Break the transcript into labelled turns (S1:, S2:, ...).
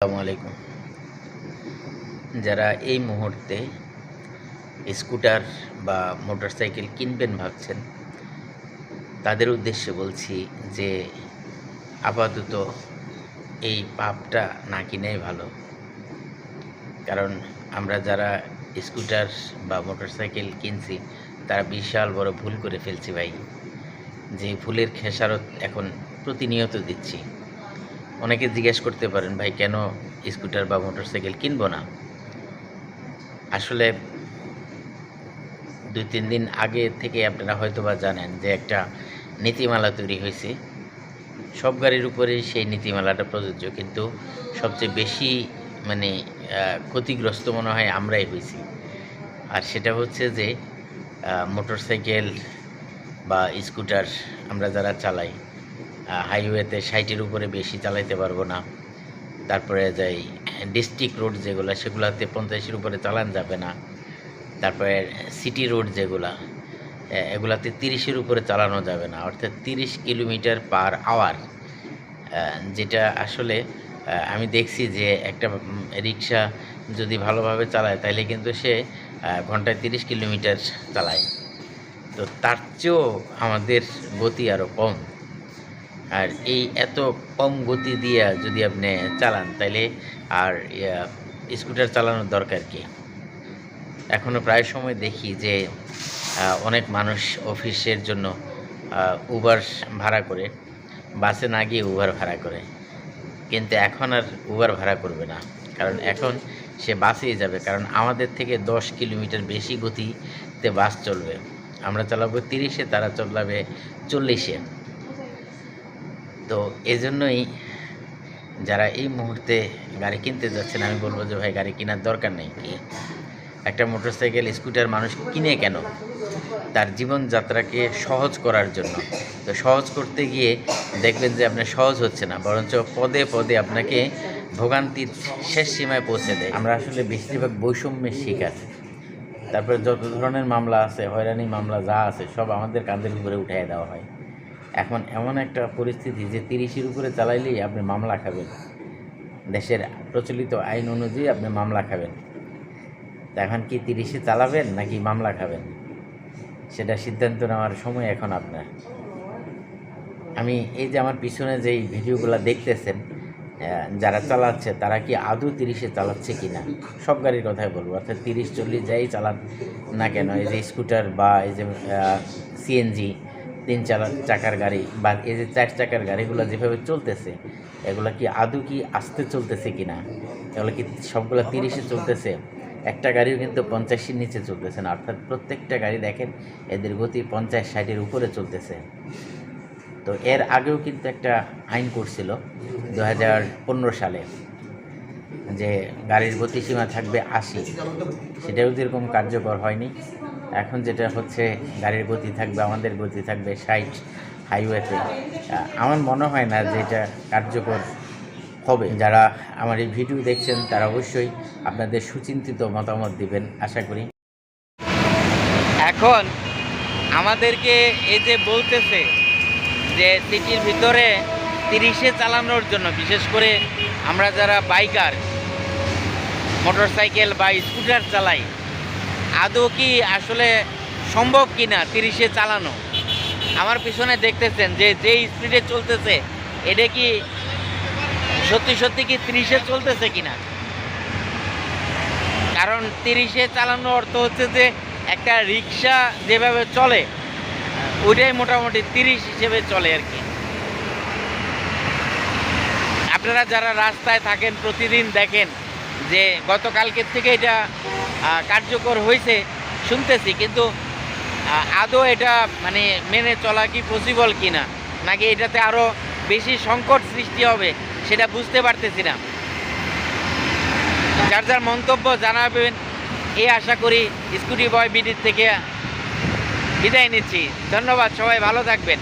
S1: আসসালামু আলাইকুম। যারা এই মুহূর্তে স্কুটার বা মোটরসাইকেল কিনবেন ভাবছেন, তাদের উদ্দেশ্যে বলছি যে আপাতত এই পাপটা না কিনেই ভালো। কারণ আমরা যারা স্কুটার বা মোটরসাইকেল কিনছি, তারা বিশাল বড় ভুল করে ফেলছি ভাই। যে ভুলের খেসারত এখন প্রতিনিয়ত দিচ্ছি। অনেকে জিজ্ঞেস করতে পারেন, ভাই, কেন স্কুটার বা মোটরসাইকেল কিনবো না? আসলে দুই, তিন দিন আগে থেকে আপনারা হয়তো বা জানেন যে একটা নীতিমালা তৈরি হয়েছে। সব গাড়ির উপরেই সেই নীতিমালাটা প্রযোজ্য, কিন্তু সবচেয়ে বেশি মানে ক্ষতিগ্রস্ত মনে হয় আমরাই হয়েছি। আর সেটা হচ্ছে যে মোটরসাইকেল বা স্কুটার আমরা যারা চালাই হাইওয়েতে ষাটের উপরে বেশি চালাইতে পারব না। তারপরে যাই ডিস্ট্রিক্ট রোড যেগুলো, সেগুলোতে পঞ্চাশের উপরে চালান যাবে না। তারপরে সিটি রোড যেগুলা এগুলাতে তিরিশের উপরে চালানো যাবে না। অর্থাৎ তিরিশ কিলোমিটার পার আওয়ার যেটা আসলে আমি দেখছি যে একটা রিক্সা যদি ভালোভাবে চালায় তাহলে কিন্তু সে ঘন্টায় তিরিশ কিলোমিটার চালায়। তো তার চেয়েও আমাদের গতি আরও কম। আর এই এত কম গতি দিয়ে যদি আপনি চালান তাহলে আর স্কুটার চালানোর দরকার কি? এখনও প্রায় সময় দেখি যে অনেক মানুষ অফিসের জন্য উবার ভাড়া করে, বাসে না গিয়ে উবার ভাড়া করে। কিন্তু এখন আর উবার ভাড়া করবে না। কারণ এখন সে বাসেই যাবে, কারণ আমাদের থেকে দশ কিলোমিটার বেশি গতিতে বাস চলবে। আমরা চালাবো তিরিশে, তারা চলাবে চল্লিশে। তো এজন্যই যারা এই মুহূর্তে গাড়ি কিনতে যাচ্ছেন, আমি বলব যে ভাই, গাড়ি কেনার দরকার নেই কি? একটা মোটরসাইকেল, স্কুটার মানুষ কিনে কেন? তার জীবনযাত্রাকে সহজ করার জন্য। তো সহজ করতে গিয়ে দেখবেন যে আপনার সহজ হচ্ছে না, বরঞ্চ পদে পদে আপনাকে ভোগান্তির শেষ সীমায় পৌঁছে দেয়। আমরা আসলে বেশিরভাগ বৈষম্যের শিকার। তারপরে যত ধরনের মামলা আছে, হয়রানি মামলা যা আছে, সব আমাদের কাঁধের উপরে উঠিয়ে দেওয়া হয়। এখন এমন একটা পরিস্থিতি যে তিরিশের উপরে চালাইলেই আপনি মামলা খাবেন। দেশের প্রচলিত আইন অনুযায়ী আপনি মামলা খাবেন। তা এখন কি তিরিশে চালাবেন নাকি মামলা খাবেন? সেটা সিদ্ধান্ত নেওয়ার সময় এখন আপনার। আমি এই যে আমার পিছনে যেই ভিডিওগুলো দেখতেছেন যারা চালাচ্ছে, তারা কি আদৌ তিরিশে চালাচ্ছে কি না? সব গাড়ির কথাই বলব। অর্থাৎ তিরিশ, চল্লিশ যাই চালান না কেন, এই যে স্কুটার বা এই যে সিএনজি তিন চালা চাকার গাড়ি বা এই যে চার চাকার গাড়িগুলো যেভাবে চলতেছে, এগুলো কি আদৌ কি আসতে চলতেছে কি না এগুলো কি সবগুলো তিরিশে চলতেছে? একটা গাড়িও কিন্তু পঞ্চাশের নিচে চলতেছে না, অর্থাৎ প্রত্যেকটা গাড়ি দেখেন এদের গতি পঞ্চাশ, ষাটের উপরে চলতেছে। তো এর আগেও কিন্তু একটা আইন করছিল দু হাজার পনেরো সালে যে গাড়ির গতিসীমা থাকবে আশি, সেটাও যেরকম কার্যকর হয়নি। এখন যেটা হচ্ছে গাড়ির গতি থাকবে, আমাদের গতি থাকবে ষাট হাইওয়েতে আমার মনে হয় না যে এটা কার্যকর হবে। যারা আমার এই ভিডিও দেখছেন, তারা অবশ্যই আপনাদের সুচিন্তিত মতামত দিবেন, আশা করি।
S2: এখন আমাদেরকে এই যে বলতেছে যে সিটির ভিতরে তিরিশে চালানোর জন্য, বিশেষ করে আমরা যারা বাইকার, মোটরসাইকেল বা স্কুটার চালাই আদৌ কি আসলে সম্ভব কি না তিরিশে চালানো? আমার পিছনে দেখতেছেন যে যে স্পিডে চলতেছে, এটা কি সত্যি সত্যি কি তিরিশে চলতেছে কিনা? কারণ তিরিশে চালানো অর্থ হচ্ছে যে, একটা রিক্সা যেভাবে চলে, ওইটাই মোটামুটি তিরিশ হিসেবে চলে আর কি। আপনারা যারা রাস্তায় থাকেন, প্রতিদিন দেখেন যে, গতকালকের থেকে এটা কার্যকর হয়েছে শুনতেছি, কিন্তু আদৌ এটা মানে মেনে চলা কি পসিবল কি না নাকি এটাতে আরও বেশি সংকট সৃষ্টি হবে, সেটা বুঝতে পারতেছি না। যার যার মন্তব্য জানাবেন এই আশা করি স্কুটি বয় বিডির থেকে বিদায় নিচ্ছি। ধন্যবাদ, সবাই ভালো থাকবেন।